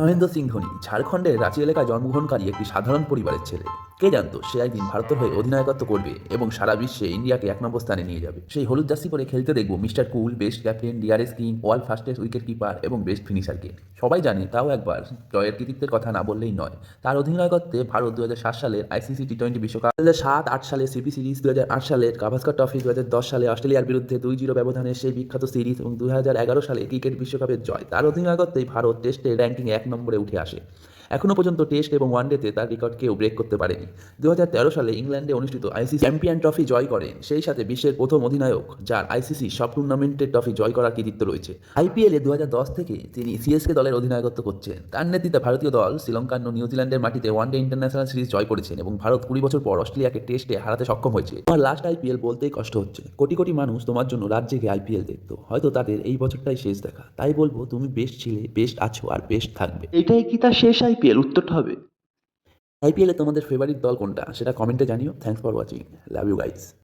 মহেন্দ্র সিং ধোনি ঝাড়খণ্ডের রাঁচি এলাকায় জন্মগ্রহণকারী একটি সাধারণ পরিবারের ছেলে। কে জানতো সে একদিন ভারতের হয়ে অধিনায়কত্ব করবে এবং সারা বিশ্বে ইন্ডিয়াকে এক নম্বর স্থানে নিয়ে যাবে? সেই হলুদ জার্সি পরে খেলতে দেখব mister cool, best captain, DRS king, world fastest wicket keeper এবং বেস্ট ফিনিশারকে। সবাই জানে তাও একবার জয়ের কৃতিত্বের কথা না বললেই নয়। তার অধিনায়কত্বে ভারত দু হাজার সাত সালের আইসিসি টি টোয়েন্টি বিশ্বকাপ দু সাত, আট সালে সিপি সিরিজ দু আট সালের গাভাস্কার ট্রফি দু দশ সালে অস্ট্রেলিয়ার বিরুদ্ধে দুই জিরো ব্যবধানে সেই বিখ্যাত সিরিজ এবং দু সালে ক্রিকেট বিশ্বকাপের জয়। তার অধিনায়কত্বেই ভারত টেস্টে র্যাঙ্কিং এক নম্বরে উঠে আসে। এখনও পর্যন্ত টেস্ট এবং ওয়ানডেতে তার রেকর্ড কেউ ব্রেক করতে পারেনি। দুই হাজার তেরো সালে ইংল্যান্ডে অনুষ্ঠিত আইসিসি চ্যাম্পিয়ন ট্রফি জয় করেন। সেই সাথে বিশ্বের প্রথম অধিনায়ক, যার আইসিসি সব টুর্নামেন্টের ট্রফি জয় করার কৃতিত্ব রয়েছে। আইপিএলে দু থেকে তিনি সিএসকে দলের অধিনায়কত্ব করছেন। তার নেতৃত্বে ভারতীয় দল, শ্রীলঙ্কার ও নিউজিল্যান্ডের মাটিতে ওয়ানডে ইন্টারন্যাশনাল সিরিজ জয় করেছেন এবং ভারত কুড়ি বছর পর অস্ট্রেলিয়াকে টেস্টে হারাতে সক্ষম হয়েছে। আমার লাস্ট আইপিএল বলতেই কষ্ট হচ্ছে। কোটি কোটি মানুষ তোমার জন্য রাত জেগে আইপিএল দেখতো। হয়তো তাদের এই বছরটাই শেষ দেখা। তাই বলব, তুমি বেস্ট ছিলে, বেস্ট আছো আর বেস্ট থাকবে। এটাই কি তার শেষ আইপিএল? উত্তরটা হবে। আইপিএলে তোমাদের ফেভারিট দল কোনটা? সেটা কমেন্টে জানিও। Thanks for watching love you guys